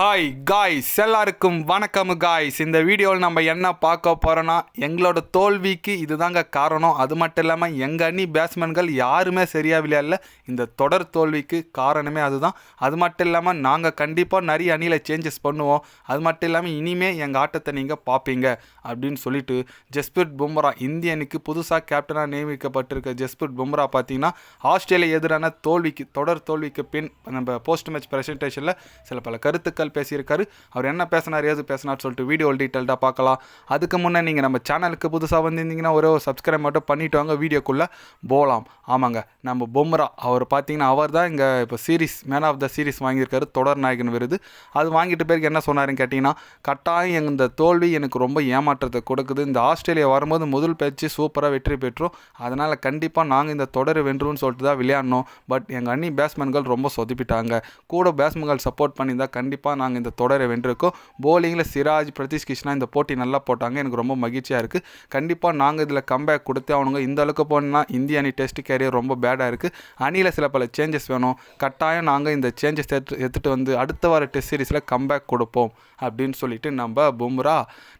Hi guys எல்லாருக்கும் வணக்கம் guys இந்த வீடியோவில் நம்ம என்ன பார்க்க போகிறோன்னா எங்களோட தோல்விக்கு இதுதாங்க காரணம். அது மட்டும் இல்லாமல் எங்கள் அணி பேட்ஸ்மேன்கள் யாருமே சரியாக விளையாடல இந்த தொடர் தோல்விக்கு காரணமே அதுதான். அது மட்டும் இல்லாமல் நாங்கள் கண்டிப்பாக நிறைய அணியில் சேஞ்சஸ் பண்ணுவோம். அது மட்டும் இல்லாமல் இனிமே எங்கள் ஆட்டத்தை நீங்கள் பார்ப்பீங்க. அப்படின்னு சொல்லிட்டு ஜஸ்பிரிட் பும்ரா இந்திய அணிக்கு புதுசாக கேப்டனாக நியமிக்கப்பட்டிருக்க ஜஸ்பிரிட் பும்ரா பார்த்தீங்கன்னா ஆஸ்திரேலியா எதிரான தோல்விக்கு தொடர் தோல்விக்கு பின் நம்ம போஸ்ட் மேட்ச் ப்ரெசன்டேஷனில் சில பல கருத்துக்கள் பேசியிருக்காரு. அவர் என்ன பேசினார் ஏது பேசினார் சொல்லிட்டு வீடியோ டீட்டெயில்டாக பார்க்கலாம். அதுக்கு முன்னே நீங்கள் நம்ம சேனலுக்கு புதுசாக வந்திருந்தீங்கன்னா ஒரே ஒரு சப்ஸ்கிரைப் மட்டும் பண்ணிட்டு வாங்க வீடியோக்குள்ளே போகலாம் ஆமாங்க நம்ம பொம்ரா அவர் பார்த்தீங்கன்னா அவர் தான் இங்கே இப்போ series man of the series வாங்கியிருக்காரு தொடர் நாயகன் விருது. அது வாங்கிட்டு பேருக்கு என்ன சொன்னாருன்னு கேட்டிங்கன்னா கட்டாயம் இந்த தோல்வி எனக்கு ரொம்ப ஏமாற்றத்தை கொடுக்குது. இந்த ஆஸ்திரேலியா வரும்போது முதல் பேச்சு சூப்பராக வெற்றி பெற்றோம். அதனால் கண்டிப்பாக நாங்கள் இந்த தொடரை வென்றுன்னு சொல்லிட்டு தான் விளையாடணும். பட் எங்கள் அண்ணி பேட்ஸ்மேன்கள் ரொம்ப சொதிப்பிட்டாங்க. கூட பேட்ஸ்மேன்கள் சப்போர்ட் பண்ணியிருந்தால் கண்டிப்பாக நாங்கள் இந்த தொடரை வென்றிருக்கோம். போலிங்கில் சிராஜ் பிரதீஷ் கிருஷ்ணா இந்த போட்டி நல்லா போட்டாங்க. எனக்கு ரொம்ப மகிழ்ச்சியாக இருக்குது கண்டிப்பாக நாங்கள் இதில் கம்பேக் கொடுத்து அவனுங்க இந்த அளவுக்கு போனால் இந்திய அணி டெஸ்ட் கேரியர் ரொம்ப பேடாக இருக்குது அணியில் சில பல சேஞ்சஸ் வேணும். கட்டாயம் நாங்கள் இந்த சேஞ்சஸ் எடுத்து எடுத்துகிட்டு வந்து அடுத்த வார டெஸ்ட் சீரிஸில் கம்பேக் கொடுப்போம் அப்படின்னு சொல்லிட்டு நம்ம பும்ரா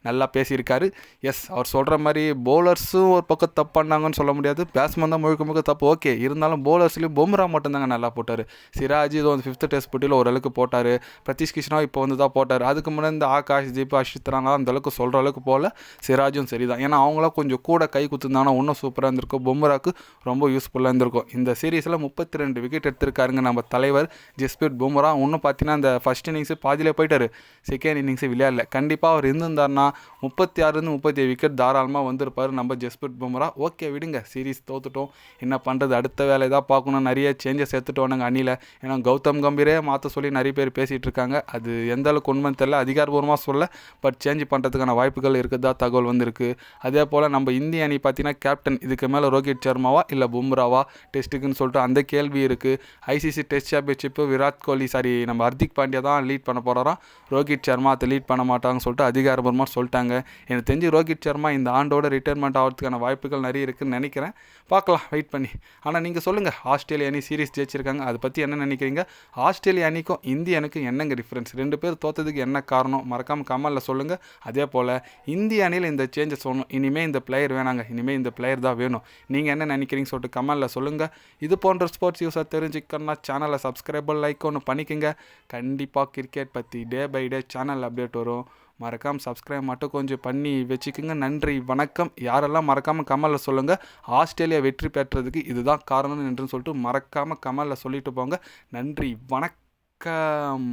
நல்லா பேசியிருக்காரு. எஸ் அவர் சொல்கிற மாதிரி பவுலர்ஸும் ஒரு பக்கம் தப்பு பண்ணாங்கன்னு சொல்ல முடியாது. பேட்ஸ்மேன் தான் முழுக்க முழுக்க தப்பு. ஓகே இருந்தாலும் பவுலர்ஸ்லேயும் பும்ரா மட்டும்தாங்க நல்லா போட்டார். சிராஜ் இது வந்து ஃபிஃப்த் டெஸ்ட் போட்டியில் ஓரளவுக்கு போட்டார். பிரதீஷ் கிருஷ்ணா இப்போ வந்து தான் போட்டார். அதுக்கு முன்னாடி இந்த ஆகாஷ் தீப் அஷித்ரானா அந்த அளவுக்கு சொல்கிற அளவுக்கு போல் சிராஜும் சரி தான் ஏன்னா அவங்களாம் கொஞ்சம் கூட கை குத்துருந்தாங்கன்னா இன்னும் சூப்பராக இருந்திருக்கும். பும்ராக்கு ரொம்ப யூஸ்ஃபுல்லாக இருந்திருக்கும். இந்த சீரீஸில் முப்பத்தி ரெண்டு விக்கெட் எடுத்திருக்காருங்க நம்ம தலைவர் ஜஸ்பிரிட் பும்ரா. இன்னும் பார்த்தீங்கன்னா இந்த ஃபஸ்ட் இன்னிங்ஸு பாதியிலே போயிட்டார். செகண்ட் இன்னிங்ஸு விளையாடல. கண்டிப்பாக அவர் இருந்திருந்தாருன்னா முப்பத்தி ஆறுலேருந்து முப்பத்தி ஏழு விக்கெட் தாராளமாக வந்திருப்பார் நம்ம ஜஸ்பிரிட் பும்ரா. ஓகே விடுங்க. சீரீஸ் தோத்துட்டோம். என்ன பண்ணுறது அடுத்த வேலை தான் பார்க்கணும். நிறைய சேஞ்சஸ் எடுத்துட்டோம் அணியில். ஏன்னா கௌதம் கம்பீரே மாற்ற சொல்லி நிறைய பேர் பேசிகிட்டு இருக்காங்க. அது எந்த அளவுக்கு உண்மைன்னு தெரியல அதிகாரபூர்வமாக சொல்ல பட் சேஞ்ச் பண்ணுறதுக்கான வாய்ப்புகள் இருக்குதா தகவல் வந்திருக்கு. அதே போல் நம்ம இந்திய அணி பார்த்தீங்கன்னா கேப்டன் இதுக்கு மேலே ரோஹித் சர்மாவா இல்லை பும்ராவா? டெஸ்ட்டுக்குன்னு சொல்லிட்டு அந்த கேள்வி இருக்குது ICC test championship Virat Kohli sorry நம்ம ஹர்திக் பாண்டியா தான் லீட் பண்ண போகிறோம் ரோஹித் சர்மா அதை லீட் பண்ண மாட்டாங்கன்னு சொல்லிட்டு அதிகாரபூர்வமாக சொல்லிட்டாங்க. எனக்கு தெரிஞ்சு ரோஹித் சர்மா இந்த ஆண்டோட ரிட்டைர்மெண்ட் ஆகிறதுக்கான வாய்ப்புகள் நிறைய இருக்குன்னு நினைக்கிறேன். பார்க்கலாம் வெயிட் பண்ணி. ஆனால் நீங்கள் சொல்லுங்கள் ஆஸ்திரேலிய அணி சீரிஸ் ஜெயிச்சிருக்காங்க அதை பற்றி என்ன நினைக்கிறீங்க? ஆஸ்திரேலிய அணிக்கும் இந்திய அணிக்கும் என்னங்க டிஃப்ரெண்ட் டிஃப்ரென்ஸ் ரெண்டு பேர் தோத்ததுக்கு என்ன காரணம்? மறக்காமல் கமலில் சொல்லுங்கள் அதே போல் இந்திய அணியில் இந்த சேஞ்சஸ் ஒன்றும் இனிமேல் இந்த பிளேயர் வேணாங்க. இனிமேல் இந்த பிளேயர் தான் வேணும். நீங்கள் என்ன நினைக்கிறீங்க சொல்லிட்டு கமலில் சொல்லுங்கள் இது போன்ற ஸ்போர்ட்ஸ் யூஸாக தெரிஞ்சுக்கணும்னா சேனலை சப்ஸ்கிரைபர் லைக் ஒன்று பண்ணிக்கோங்க. கண்டிப்பாக கிரிக்கெட் பற்றி day by day channel update வரும். மறக்காமல் சப்ஸ்கிரைப் மட்டும் கொஞ்சம் பண்ணி வச்சுக்கோங்க. நன்றி வணக்கம். யாரெல்லாம் மறக்காமல் கமலில் சொல்லுங்கள் ஆஸ்திரேலியா வெற்றி பெற்றதுக்கு இதுதான் காரணம் என்று சொல்லிட்டு மறக்காமல் கமலில் சொல்லிட்டு போங்க. நன்றி வணக்கம்.